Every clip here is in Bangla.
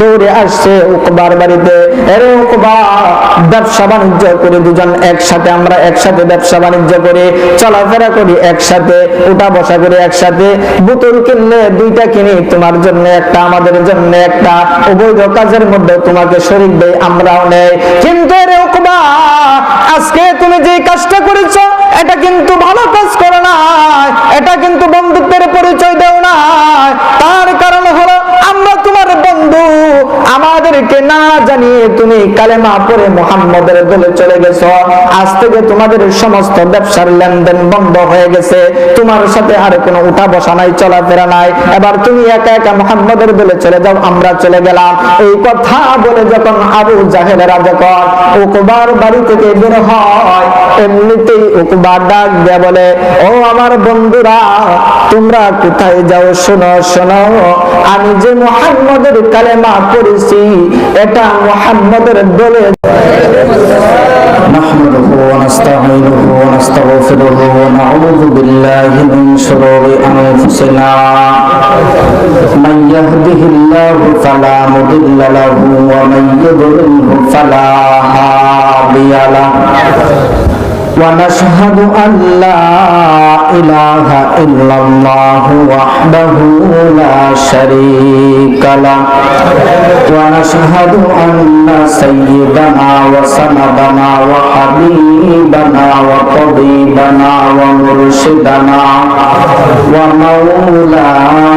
দৌড়ে আসছে উকবার বাড়িতে। এরে উকবা, ব্যবসা বাণিজ্য করি দুজন একসাথে, আমরা একসাথে ব্যবসা বাণিজ্য করি, চলাফেরা করি একসাথে, উঠা বসা করি একসাথে। বোতল কিনলে দুইটা কিনি, তোমার জন্য একটা, আমাদের জন্য একটা। অবৈধ কাজের মধ্যে তোমাকে শরীর দেয় আমরাও নেই। কিন্তু এরে উকবা, আজকে তুমি যে কাজটা করেছ, এটা কিন্তু ভালো কাজ করো না এটা কিন্তু বন্ধুত্বের পরিচয় দেও না তার কারণ হলো আমরা তোমার বন্ধু আমাদেরকে না জানিয়ে তুমি কালেমা পড়ে মোহাম্মদের দলে চলে গেছো। আজ থেকে তোমাদের সমস্ত ব্যবসার লেনদেন বন্ধ হয়ে গেছে। তোমার সাথে আর কোনো উঠা বসা নাই, চলাফেরা নাই। এবার তুমি একা একা মোহাম্মদের দলে চলে যাও, আমরা চলে গেলাম। এই কথা বলে যখন আবু জাহেলেরা যখন উকবার বাড়ি থেকে বের হয়, এমনিতেই উকবার ডাক দেয়া বলে, ও আমার বন্ধুরা, তোমরা কোথায় যাও? শোনো শোনো। আমি যে মোহাম্মদের কালেমা পড়েছি এটা মোহাম্মদের দলে نحمده ونستعينه ونستغفره ونعوذ بالله من شرور انفسنا من يهده الله فلا مضل له ومن يضلله فلا هادي له ونشهد أن لا إله إلا الله وحده لا شريك له ونشهد أن سيدنا وسندنا وحبيبنا وطبيبنا ومرشدنا ومولانا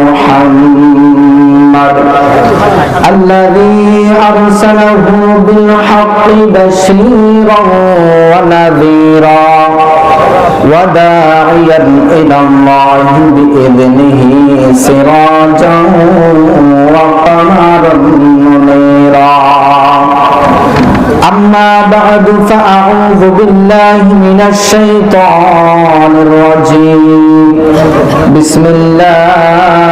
محمد الذي أرسله بالحق بشيرا ونذيرا. وداعيا إلى الله بإذنه سراجا وقمرا منيرا أما بعد فأعوذ بالله من الشيطان الرجيم بسم الله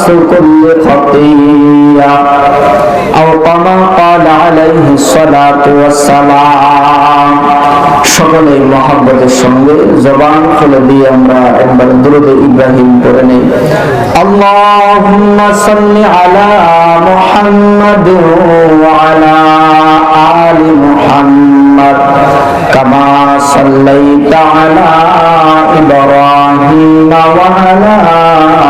راس كل خطيه او كما قال عليه الصلاه والسلام সকলেই মহাব্বতের সঙ্গে জবান খুলে দিয়ে আমরা একবার দুরুদে ইব্রাহিম করে নেই আল্লাহুম্মা সাল্লি আলা মুহাম্মাদ ওয়া আলা আলি মুহাম্মাদ কামা সাল্লাইতা আলা ইব্রাহিম ওয়া আলা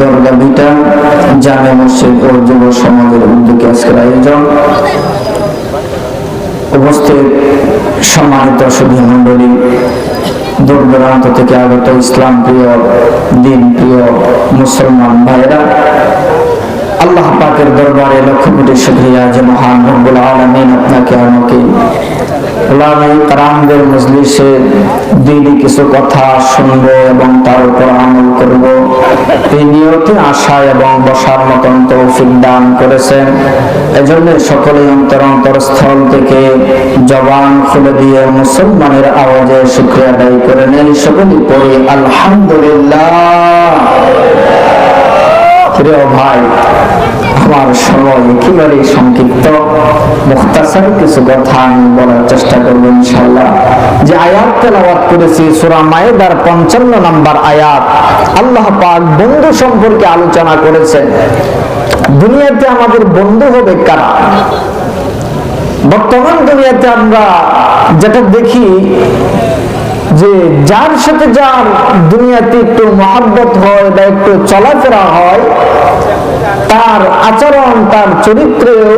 দরগা দুইটা, জামে মসজিদ ও যুব সমাজের উদ্যোগে আজকের আয়োজন। উপস্থিত সম্মানিত মন্ডলী থেকে আগত ইসলাম প্রিয়, দিন প্রিয় মুসলমান ভাইয়েরা, আল্লাহ পাকের দরবারে লক্ষ কোটি শুক্রিয়া যে মহান রব্বুল আলমিন আপনাকে আমাকে কারামদের মজলিসে দিনই কিছু কথা শুনব এবং তার উপর আমল করব। এই নিয়তে, আশা এবং বসার মতন তৌফিক দান করেছেন। এজন্য সকলেই অন্তর অন্তর স্থল থেকে জবান খুলে দিয়ে মুসলমানের আওয়াজে শুক্রিয়া আদায় করে নেই সকলেই পড়ি আলহামদুলিল্লাহ। প্রিয় ভাই আমার সময় একেবারে সংক্ষিপ্ত, মুখতাসার কিছু কথা আমি বলার চেষ্টা করব ইনশাল্লাহ যে আয়াত তেলাওয়াত করেছি, সূরা মায়েদার পঞ্চান্ন নাম্বার আয়াত, আল্লাহ পাক বন্ধু সম্পর্কে আলোচনা করেছেন। দুনিয়াতে আমাদের বন্ধু হবে কারা? বর্তমান দুনিয়াতে আমরা যেটা দেখি, যে যার সাথে যার দুনিয়াতে একটু মহাব্বত হয় বা একটু চলাফেরা হয় তার আচরণ, তার চরিত্রেও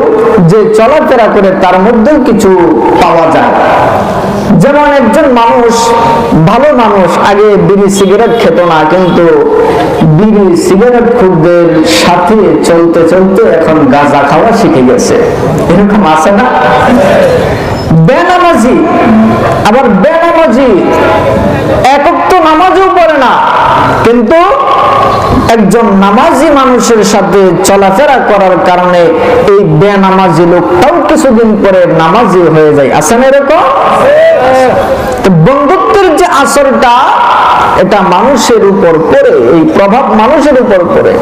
যে চলাফেরা করে, তার মধ্যেও কিছু পাওয়া যায়। যেমন একজন মানুষ, ভালো মানুষ, আগে বিড়ি সিগারেট খেত না, কিন্তু বিড়ি সিগারেট খুবদের সাথে চলতে চলতে এখন গাঁজা খাওয়া শিখে গেছে। এরকম আছে না? বেনামাজি। আবার কিন্তু একজন নামাজি মানুষের সাথে চলাফেরা করার কারণে এই বেনামাজি লোকটাও কিছুদিন পরে নামাজি হয়ে যায়। এরকম? বন্ধুত্বের যে আসরটা, এটা মানুষের উপর পড়ে, এই প্রভাব মানুষের উপর পড়ে।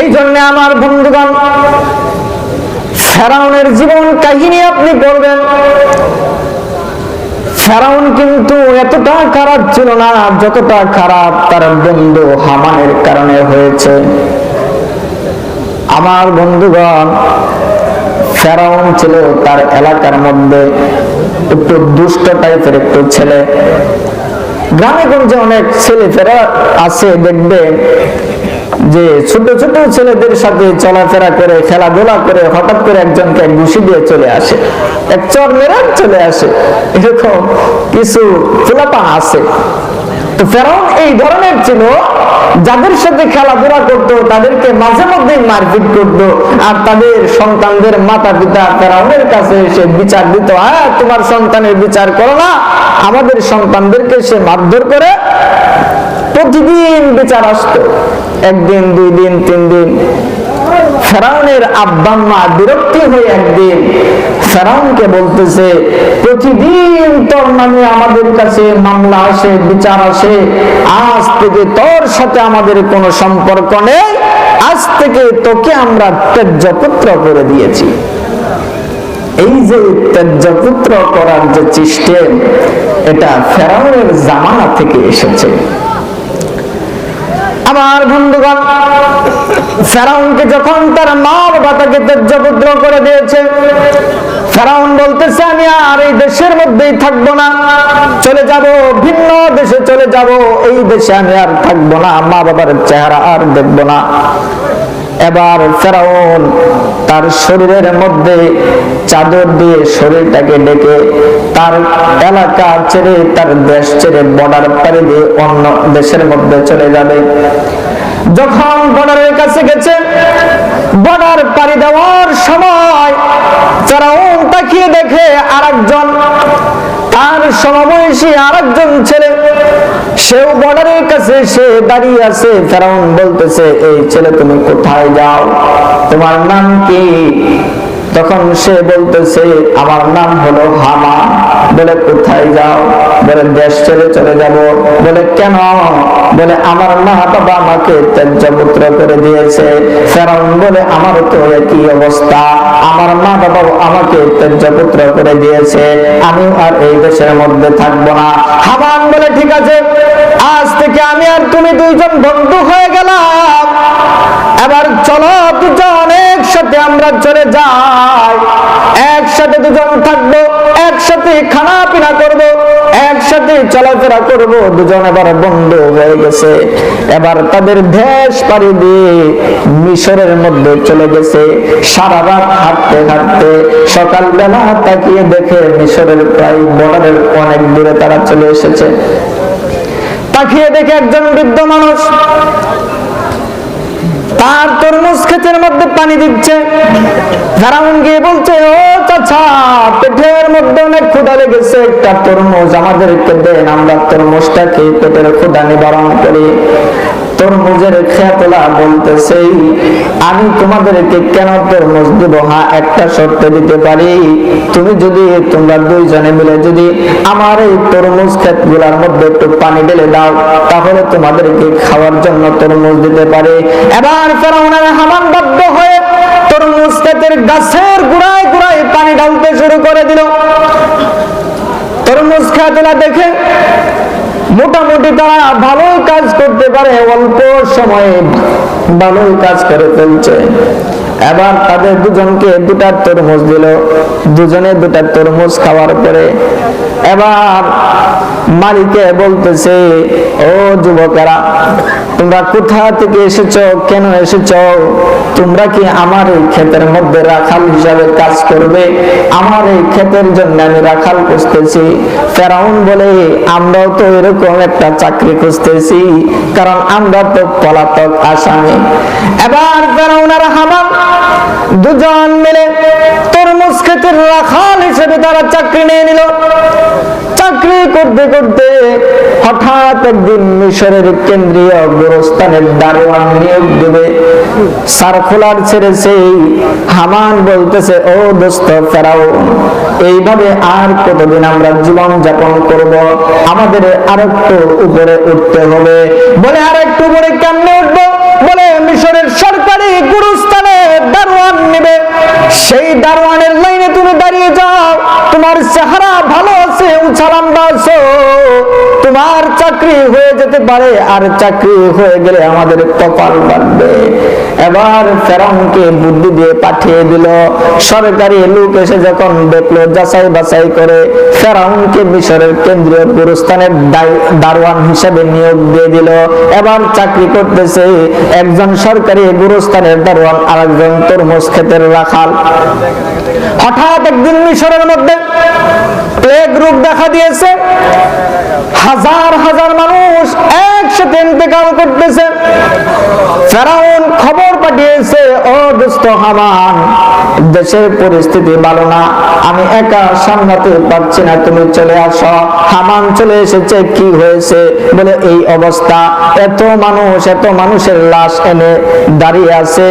এই জন্য আমার বন্ধুগণ, ফেরাউনের জীবন কাহিনী আপনি পড়বেন। ফেরাউন কিন্তু এতটা খারাপ ছিল না যতটা খারাপ তার বন্ধু হামানের কারণে হয়েছে। আমার বন্ধুগণ, ফেরাউন ছিল তার এলাকার মধ্যে একটু দুষ্ট টাইপের একটু ছেলে। গ্রামে গঞ্জে অনেক ছেলে ফেরা আছে, দেখবে যে ছোট ছোট ছেলেদের সাথে চলাফেরা করে, খেলাধুলা করে, হঠাৎ করে একজনকে ঘুষি দিয়ে চলে আসে। এক চর মেরে চলে আসে। এরকম কিছু ফুলাপান আছে। তো ফেরাউন এই ধরনের ছিল, যাদের সাথে খেলাধুলা করত, তাদেরকে মাঝে মধ্যে মারপিট করত, আর তাদের সন্তানদের মাতা পিতা ফেরাউনের কাছে এসে বিচার দিত হ্যাঁ তোমার সন্তানের বিচার করো না, আমাদের সন্তানদেরকে সে মারধর করে। প্রতিদিন বিচার আসতো। একদিন দুই দিন তিন দিন ফেরাউনের আব্বাম্মা বিরক্তি হয়ে একদিন ফেরাউনকে বলতেছে, প্রতিদিন তোর নামে আমাদের কাছে মামলা আসে, বিচার আসে। আজ থেকে তোর সাথে আমাদের কোনো সম্পর্ক নেই। আজ থেকে তোকে আমরা তেজ্যপুত্র করে দিয়েছি। এই যে তেজ্যপুত্র করার যে সিস্টেম, এটা ফেরাউনের জামানা থেকে এসেছে। আমার বন্ধুগণ, ফেরাউনকে যখন তার মা বাবা তাকে তেজ্যপুত্র করে দিয়েছে, ফেরাউন বলতেছে, আমি আর এই দেশের মধ্যেই থাকব না। চলে যাব ভিন্ন দেশে, চলে যাব এই দেশে আমি আর থাকব না। মা বাবার চেহারা আর দেখব না। এবার ফেরাউন তার শরীরের মধ্যে চাদর দিয়ে শরীরটাকে ডেকে তার এলাকা ছেড়ে, তার দেশ ছেড়ে বর্ডার পাড়ি দিয়ে অন্য দেশের মধ্যে চলে যাবে। যখন বর্ডারের কাছে গেছে বর্ডার পাড়ি দেওয়ার সময় ফেরাউন তাকিয়ে দেখে আরেকজন, তার সমবয়সী আরেকজন ছেলে সেও বর্ডারের কাছে সে দাঁড়িয়ে আছে। ফেরাউন বলতেছে, এই ছেলে, তুমি কোথায় যাও? তোমার নাম কি? তখন সে বলতেছে, আমার নাম হলো হামা। বলে, কোথায় যাও? বলে, দেশ ছেড়ে চলে যাব। বলে, কেন? বলে, আমার মা বাবা আমাকে ত্যাজ্যপুত্র করে দিয়েছে। ফেরাউন বলে আমার তো একই অবস্থা। আমার মা বাবাও আমাকে ত্যাজ্যপুত্র করে দিয়েছে। আমি আর এই দেশের মধ্যে থাকব না। হামান বলে, ঠিক আছে, আজ থেকে আমি আর তুমি দুইজন বন্ধু হয়ে গেলাম। চলো দুজন একসাথে আমরা চলে যাই। একসাথে দুজন থাকব, একসাথে খানা পিনা করব, একসাথে চলাফেরা করব। দুজন এবার বন্ধু হয়ে গেছে। এবার তাদের দেশ দিয়ে মিশরের মধ্যে চলে গেছে। সারা রাত হাঁটতে হাঁটতে সকালবেলা তাকিয়ে দেখে মিশরের প্রায় বর্ডারের অনেক দূরে তারা চলে এসেছে। তাকিয়ে দেখে একজন বৃদ্ধ মানুষ তার তরমুজ ক্ষেতের মধ্যে পানি দিচ্ছে। বলছে, ও চাচা, পেটের মধ্যে অনেক লেগেছে, একটা তরমুজ আমাদেরকে দেন, আমরা পেটের নিবারণ করি। তরমুজের বলতেছে, আমি তোমাদেরকে কেন তরমুজ দিব? হ্যাঁ একটা শর্তে দিতে পারি। তুমি যদি, তোমরা দুইজনে মিলে যদি আমার এই তরমুজ ক্ষেতগুলার মধ্যে একটু পানি ঢেলে দাও, তাহলে তোমাদেরকে খাওয়ার জন্য তরমুজ দিতে পারে। এবার ফেরাউনের হামান বাধ্য হয়ে তরমুজ ক্ষেতের গাছের গুড়ায় গুড়ায় পানি ঢালতে শুরু করে দিল। তরমুজ খেতলা দেখে মোটামুটি তারা ভালোই কাজ করতে পারে, অল্প সময়ে ভালোই কাজ করে ফেলছে। এবার তাদের দুজনকে দুটা তরমুজ দিল। দুজনে দুটা তরমুজ খাওয়ার পরে এবার মালিকে বলতেছে, ও যুবকেরা তোমরা কোথা থেকে এসেছ? কেন এসেছ? তোমরা কি আমার এই ক্ষেতের মধ্যে রাখাল হিসাবে কাজ করবে? আমার এই ক্ষেতের জন্য আমি রাখাল খুঁজতেছি। ফেরাউন বলে, আমরাও তো এরকম একটা চাকরি খুঁজতেছি, কারণ আমরা তো পলাতক আসামি। এবার ফেরাউন আর হামান দুজন মিলে তরমুজ রাখাল হিসেবে তারা চাকরি নিয়ে নিল। চাকরি করতে করতে হঠাৎ একদিন মিশরের কেন্দ্রীয় গোরস্থানের দারোয়ান নিয়োগ দেবে। সারখোলার ছেড়ে সেই হামান বলতেছে, ও দোস্ত ফেরাও, এইভাবে আর কতদিন আমরা জীবন যাপন করব? আমাদের আরেকটু উপরে উঠতে হবে। বলে আরেকটু উপরে কেমনে উঠবো? বলে, মিশরের সরকারি গুরুস্থানে দারোয়ান নেবে। সেই দারোয়ানের লাইনে তুমি দাঁড়িয়ে যাও। তোমার চেহারা ভালো আছে উছালাম্বা আছো। তোমার চাকরি হয়ে যেতে পারে, আর চাকরি হয়ে গেলে আমাদের কপাল বাড়বে এবার ফেরাউনকে বুদ্ধি দিয়ে পাঠিয়ে দিল। সরকারি লোক এসে যখন দেখল, যাচাই বাছাই করে ফেরাউনকে মিশরের কেন্দ্রীয় গুরুস্থানের দারোয়ান হিসেবে নিয়োগ দিয়ে দিল। এবার চাকরি করতেছে একজন সরকারি গুরুস্থানের দারোয়ান আর একজন তরমুজ ক্ষেতের রাখাল। হঠাৎ একদিন মিশরের মধ্যে প্লেগ দেখা দিয়েছে। হাজার হাজার মানুষ একসাথে ইন্তেকাল করতেছে। ফেরাউন খবর পাঠিয়েছে, ও দুস্থ হামান, দেশের পরিস্থিতি ভালো না। আমি একা সামলাতে পারছি না, তুমি চলে আসো। হামান চলে এসেছে, কি হয়েছে? বলে, এই অবস্থা। এত মানুষ, এত মানুষের লাশ এনে দাঁড়িয়ে আছে।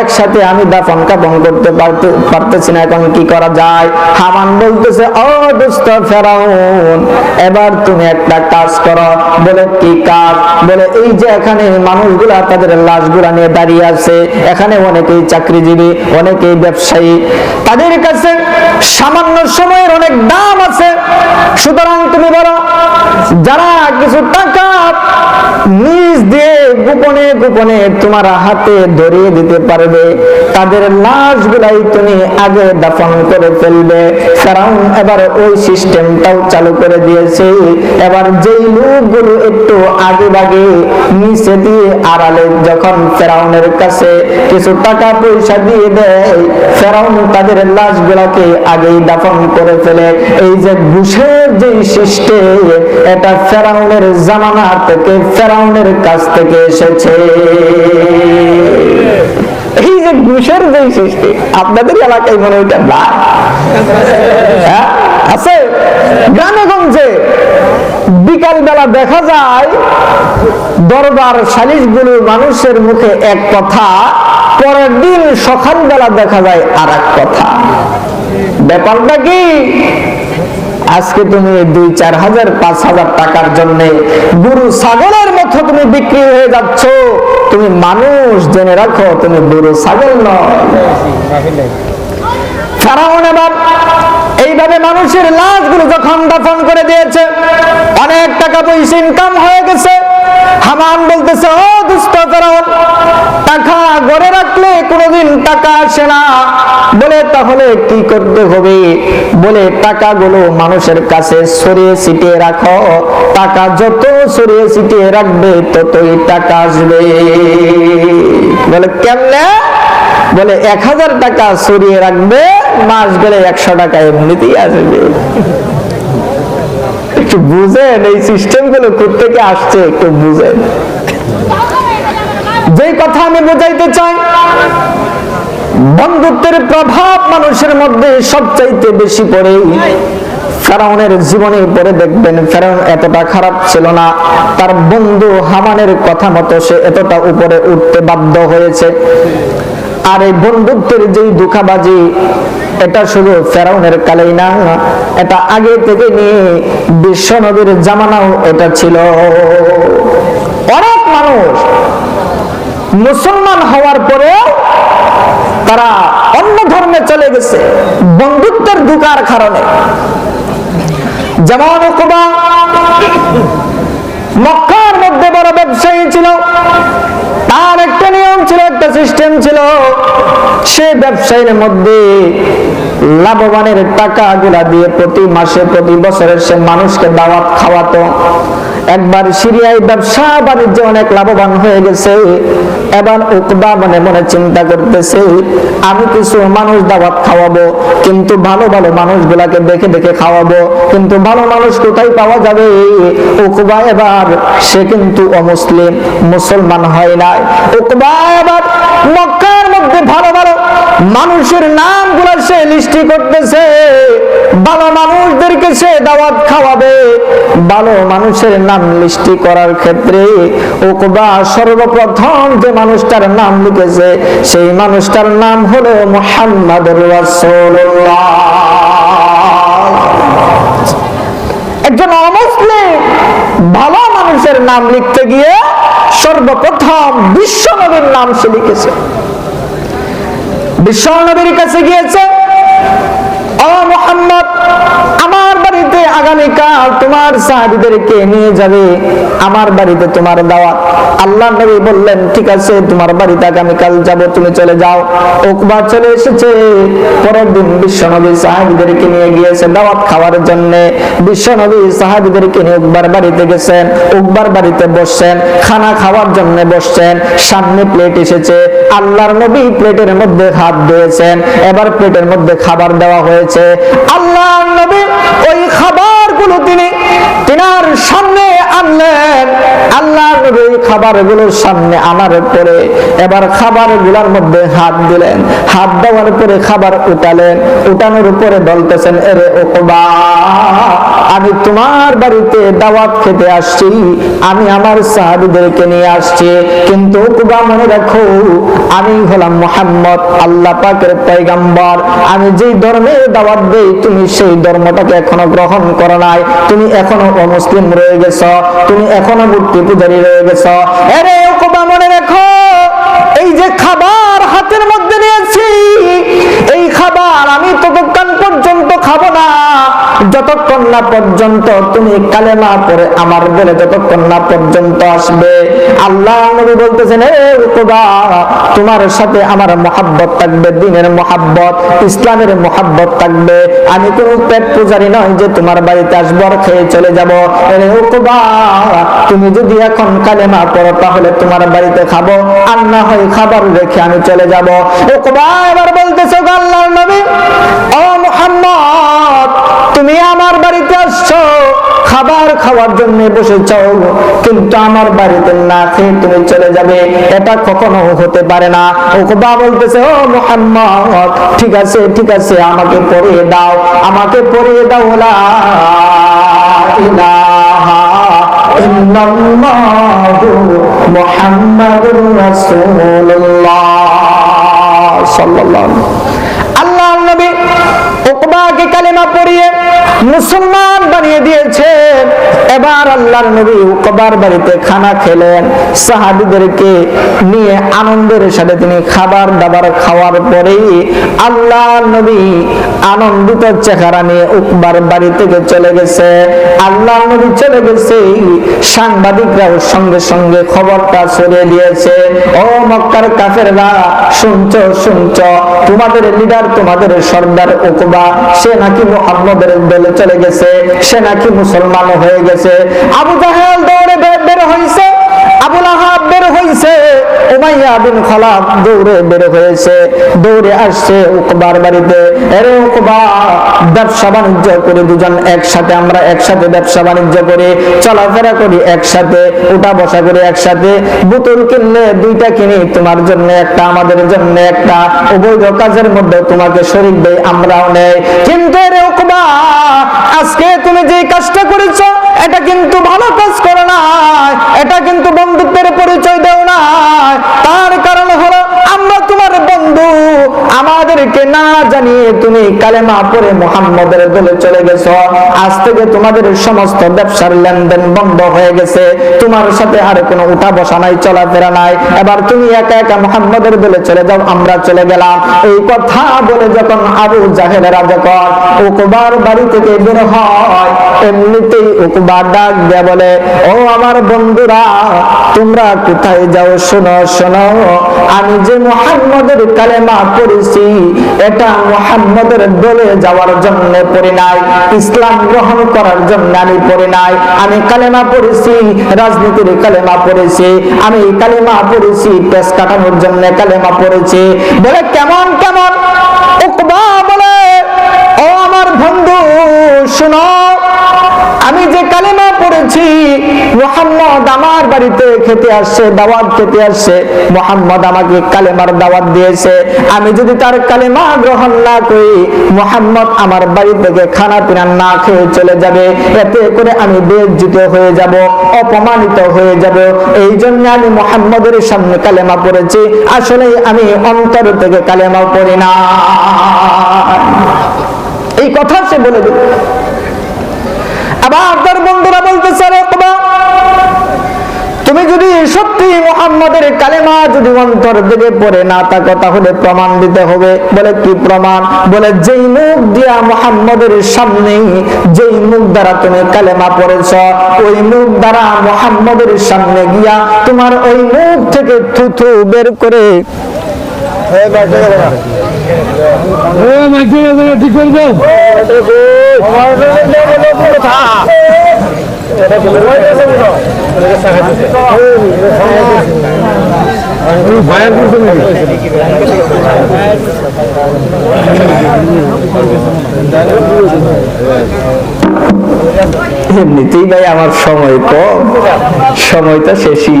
একসাথে আমি দাফন কাপন করতে পারতে, পারতেছি না, এখন কি করা যায়? হামান বলতেছে ও ফেরাউন, এবার তুমি একটা কাজ করো। বলে, কি কাজ? বলে, এই যে এখানে মানুষগুলা তাদের লাশগুলা নিয়ে দাঁড়িয়ে আছে, এখানে অনেকেই চাকরিজীবী, অনেকেই ব্যবসায়ী। তাদের কাছে সামান্য সময়ের অনেক দাম আছে। সুতরাং তুমি বলো, যারা কিছু টাকা নিজ দিয়ে গোপনে গোপনে তোমার হাতে ধরিয়ে দিতে পারবে তাদের লাশগুলাই তুমি আগে দাফন করে ফেলবে। ফেরাউন এবার ওই সিস্টেমটাও চালু করে দিয়েছে। এবার যেই লোকগুলো একটু আগে বাগে নিচে দিয়ে আড়ালে যখন ফেরাউনের কাছে কিছু টাকা পয়সা দিয়ে দেয়, ফেরাউন তাদের লাশগুলাকে আগেই দাফন করে ফেলে। এই যে ঘুষের যে সিস্টেম, এটা ফেরাউনের জামানা থেকে, ফেরাউনের কাছ থেকে এসেছে। এই যে সৃষ্টি, আপনাদের এলাকায় মনে হয় না হ্যাঁ? আছে? গ্রামে গঞ্জে বিকাল বেলা দেখা যায়, দরবার সালিশগুলো মানুষের মুখে এক কথা, পরের দিন সকাল বেলা দেখা যায় আর এক কথা। ব্যাপারটা কি? আজকে তুমি দুই, চার হাজার, পাঁচ হাজার টাকার জন্য গরু, ছাগলের মতো তুমি বিক্রি হয়ে যাচ্ছ। তুমি মানুষ, জেনে রাখো, তুমি গরু, ছাগল নয়। এইভাবে মানুষের লাশগুলো যখন দাফন করে দিয়েছে, অনেক টাকা পয়সা ইনকাম হয়ে গেছে। হামান বলতেছে, ও দুষ্ট ফেরাউন, টাকা গড়ে রাখলে কোনোদিন টাকা আসে না। বলে, তাহলে কি করতে হবে? বলে, টাকাগুলো মানুষের কাছে সরিয়ে ছিটিয়ে রাখো। টাকা যত সরিয়ে ছিটিয়ে রাখবে, ততই টাকা আসবে। বলে, কেমনে? বলে, এক হাজার টাকা সরিয়ে রাখবে, মাস গেলে একশো টাকা এমনিতেই আসবে। একটু বুঝেন, এই সিস্টেমগুলো থেকে আসছে, একটু বুঝেন। যেই কথা আমি বোঝাইতে চাই, বন্ধুত্বের প্রভাব মানুষের মধ্যে সবচাইতে বেশি পড়ে ফেরাউনের জীবনে পরে দেখবেন ফেরাউন এতটা খারাপ ছিল না, তার বন্ধু হামানের কথা মতো সে এতটা উপরে উঠতে বাধ্য হয়েছে। আর এই বন্ধুত্বের যেই দুঃখাবাজি, এটা শুধু ফেরাউনের কালেই না, এটা আগে থেকে নিয়ে বিশ্ব নবীর জামানাও এটা ছিল। অনেক মানুষ মুসলমান হওয়ার পরেও তারা অন্য ধর্মে চলে গেছে, বন্ধুত্বের দুকার কারণে। যেমন মক্কার মধ্যে বড় ব্যবসায়ী ছিল, তার একটা নিয়ম ছিল, একটা সিস্টেম ছিল, সে ব্যবসায়ীর মধ্যে লাভবানের টাকা গুলা দিয়ে প্রতি মাসে, প্রতি বছরের সে মানুষকে দাওয়াত খাওয়াতো। একবার সিরিয়ায় ব্যবসা বাণিজ্যে অনেক লাভবান হয়ে গেছে। এবার উকবা মনে মনে চিন্তা করতেছে, আমি কিছু মানুষ দাওয়াত খাওয়াবো, কিন্তু ভালো ভালো মানুষগুলাকে দেখে দেখে খাওয়াবো, কিন্তু ভালো মানুষ কোথায় পাওয়া যাবে? উকবা এবার, সে কিন্তু অমুসলিম, মুসলমান হয় নাই। উকবা এবার মক্কার মধ্যে ভালো ভালো মানুষের নামগুলো সে লিস্টি করতেছে। ভালো মানুষদেরকে সে দাওয়াত খাওয়াবে, ভালো মানুষের নাম লিস্টি করার ক্ষেত্রে উকবা সর্বপ্রথম যে মানুষটার নাম লিখেছে, সেই মানুষটার নাম হলো মোহাম্মদ একজন অমুসলিম ভালো মানুষের নাম লিখতে গিয়ে সর্বপ্রথম বিশ্ব নবীর নাম সে লিখেছে। বিশ্ব নবীর কাছে গিয়েছে ও মোহাম্মদ বাড়িতে আগামীকাল তোমার সাহাবিদেরকে নিয়ে যাবে আমার বাড়িতে তোমার দাওয়াত। আল্লাহ নবী বললেন, ঠিক আছে, তোমার বাড়িতে আগামীকাল যাব, তুমি চলে যাও। উকবা চলে এসেছে। পরের দিন বিশ্বনবী সাহাবিদেরকে নিয়ে গিয়েছে দাওয়াত খাওয়ার জন্য। বিশ্বনবী সাহাবিদেরকে নিয়ে উকবার বাড়িতে গেছেন, উকবার বাড়িতে বসছেন, খানা খাওয়ার জন্য বসছেন। সামনে প্লেট এসেছে আল্লাহর নবী প্লেটের মধ্যে হাত দিয়েছেন। এবার প্লেটের মধ্যে খাবার দেওয়া হয়েছে। আল্লাহর নবী ওই খাবারগুলো তিনি তিনার সামনে আনলেন। আল্লাহ নবী খাবারগুলোর সামনে আনার পরে এবার খাবারগুলোর মধ্যে হাত দিলেন। হাত দেওয়ার পরে খাবার উঠালেন। উঠানোর উপরে বলতেছেন, এরে ওকবা, আমি তোমার বাড়িতে দাওয়াত খেতে আসছি। আমি আমার সাহাবিদেরকে নিয়ে আসছি। কিন্তু ওকবা, মনে রাখো, আমি হলাম মোহাম্মদ, আল্লাহ পাকের পয়গাম্বর। আমি যেই ধর্মের দাওয়াত দেই, তুমি সেই ধর্মটাকে এখনও গ্রহণ করো নাই। তুমি এখনও অমুসলিম রয়ে গেছ। তুমি এখনও মূর্তি পূজারী রয়ে গেছ। এরে ওকবা মনে রাখো, এই যে খাবার হাতের মধ্যে নিয়েছি, এই খাবার আমি ততক্ষণ পর্যন্ত খাব না যতক্ষণ না পর্যন্ত তুমি কালেমা পরে আমার বলে যতক্ষণ না পর্যন্ত আসবে। আল্লাহ নবী বলতেছেন তোমার সাথে আমার মহাব্বত থাকবে, দিনের মহাব্বত, ইসলামের মহাব্বত থাকবে। আমি কোন পেট পূজারি নয় যে তোমার বাড়িতে আসব আর খেয়ে চলে যাব। তুমি যদি এখন কালেমা পড়ো তাহলে তোমার বাড়িতে খাব আর না হয় খাবার রেখে আমি চলে যাব। এবার বলতেছে গো আল্লাহর নবী, ও মুহাম্মদ, তুমি আমার বাড়িতে খাবার খাওয়ার জন্য বসেছ। কিন্তু আমার বাড়িতে না খেয়ে তুমি চলে যাবে। এটা কখনো হতে পারে না। উকবা বলতেছে, ও মুহাম্মদ, ঠিক আছে ঠিক আছে, আমাকে পরিয়ে দাও, আমাকে পরিয়ে দাও, লা ইলাহা ইল্লাল্লাহু মুহাম্মাদুর সাল্লাল্লাহু আল্লাহ নবী উকবাকে কালেমা পড়িয়ে মুসলমান বানিয়ে দিয়েছে। এবার আল্লাহর নবী উকবার বাড়িতে খানা খেলেন। সাহাবিদেরকে নিয়ে আনন্দের সাথে তিনি খাবার দাবার খাওয়ার পরেই আল্লাহ নবী আনন্দিত চেহারা নিয়ে উকবার বাড়ি থেকে চলে গেছে। আল্লাহ নবী চলে গেছে সাংবাদিকরাও সঙ্গে সঙ্গে খবরটা ছড়িয়ে দিয়েছে। ও মক্কার কাফেররা, শুনছো শুনছো, তোমাদের লিডার তোমাদের সর্দার উকবা, সে নাকি মুহাম্মদের দলে চলে গেছে, সে নাকি মুসলমান হয়ে গেছে। আবু জাহেল দৌড়ে বের হয়েছে আবুল আহাব বের হয়েছে উমাইয়া বিন দৌড়ে বের হয়েছে, দৌড়ে আসছে উকবার বাড়িতে। এরে উকবা, ব্যবসা বাণিজ্য করে দুজন একসাথে, আমরা একসাথে ব্যবসা বাণিজ্য করে, চলাফেরা করি একসাথে, উঠা বসা করি একসাথে। বোতল কিনলে দুইটা কিনি, তোমার জন্য একটা, আমাদের জন্য একটা। অবৈধ কাজের মধ্যে তোমাকে শরীর দেয় আমরাও নেই। কিন্তু এরে উকবা, আজকে তুমি যে কাজটা করেছ, এটা কিন্তু ভালো কাজ করো না এটা কিন্তু বন্ধুত্বের পরিচয় দেও না তার কারণ হলো আমরা তোমার বন্ধু আমাদেরকে না জানিয়ে তুমি কালেমা পরে মোহাম্মদের দলে চলে গেছো। আজ থেকে তোমাদের সমস্ত ব্যবসার লেনদেন বন্ধ হয়ে গেছে। তোমার সাথে আর কোনো উঠা বসা নাই, চলাফেরা নাই। এবার তুমি একা একা মোহাম্মদের দলে চলে যাও, আমরা চলে গেলাম। এই কথা বলে যখন আবু জাহেলেরা যখন উকবার বাড়ি থেকে বের হয়। এমনিতেই উকবা ডাক দেয়া বলে, ও আমার বন্ধুরা, তোমরা কোথায় যাও? শোনো শোনো। আমি যে মোহাম্মদের কালেমা পড়েছি, এটা মোহাম্মদের দলে যাওয়ার জন্য পড়ি নাই, ইসলাম গ্রহণ করার জন্য আমি পড়ি নাই, আমি কালেমা পড়েছি, রাজনীতির কালেমা পড়েছি, আমি কালেমা পড়েছি, পেশ কাটানোর জন্য কালেমা পড়েছি। বলে কেমন কেমন? উকবা বলে, ও আমার বন্ধু, শোনো আমি যে কালেমা পড়েছি, মোহাম্মদ আমার বাড়িতে খেতে আসছে, দাওয়াত খেতে আসছে, মোহাম্মদ আমাকে কালেমার দাওয়াত দিয়েছে। আমি যদি তার কালেমা গ্রহণ না করি, মোহাম্মদ আমার বাড়ি থেকে খানা পিনা না খেয়ে চলে যাবে। এতে করে আমি বেজ্জিত হয়ে যাব, অপমানিত হয়ে যাব। এই জন্য আমি মোহাম্মদের সামনে কালেমা পড়েছি। আসলে আমি অন্তর থেকে কালেমা পড়ি না। এই কথা সে বলে দিল। আবার তার বন্ধুরা বলতেছে তুমি যদি সত্যি মোহাম্মদের কালেমা যদি অন্তর দিকে পড়ে না থাকো তাহলে প্রমাণ দিতে হবে। বলে কি প্রমাণ? বলে যেই মুখ দিয়া মোহাম্মদের সামনে যেই মুখ দ্বারা তুমি কালেমা পড়েছ ওই মুখ দ্বারা মোহাম্মদের সামনে গিয়া তোমার ওই মুখ থেকে থুথু বের করে ঠিক করে এমনিতেই ভাই আমার সময় কম সময়টা শেষই।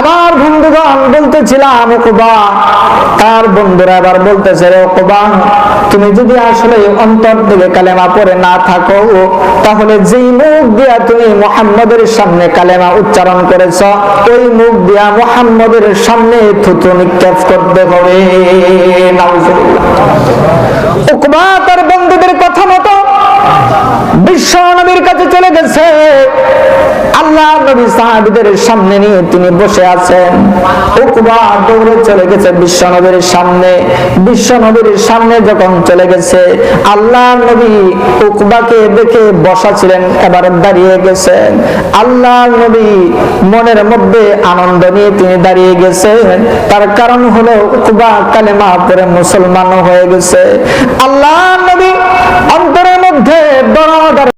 আমার বন্ধুগণ বলতেছিলাম, ওকবা। তার বন্ধুরা আবার বলতেছে, রে ওকবা, তুমি যদি আসলে অন্তর থেকে কালেমা পড়ে না থাকো, তাহলে যেই মুখ দিয়া তুমি মোহাম্মদের সামনে কালেমা উচ্চারণ করেছ, ওই মুখ দিয়া মোহাম্মদের সামনে থুতু নিক্ষেপ করতে হবে। নাউজুবিল্লাহ। তার বন্ধুদের কথা মতো বিশ্ব নবীর কাছে চলে গেছে। আল্লাহ নবী সাহাবিদের সামনে নিয়ে তিনি বসে আছেন। উকবা দৌড়ে চলে গেছে বিশ্ব নবীর সামনে। বিশ্ব নবীর সামনে যখন চলে গেছে, আল্লাহ নবী উকবাকে দেখে এবার দাঁড়িয়ে গেছেন। আল্লাহ নবী মনের মধ্যে আনন্দ নিয়ে তিনি দাঁড়িয়ে গেছেন। তার কারণ হলো উকবা কালেমা পরে মুসলমান হয়ে গেছে। আল্লাহ নবী অন্তরের মধ্যে বড়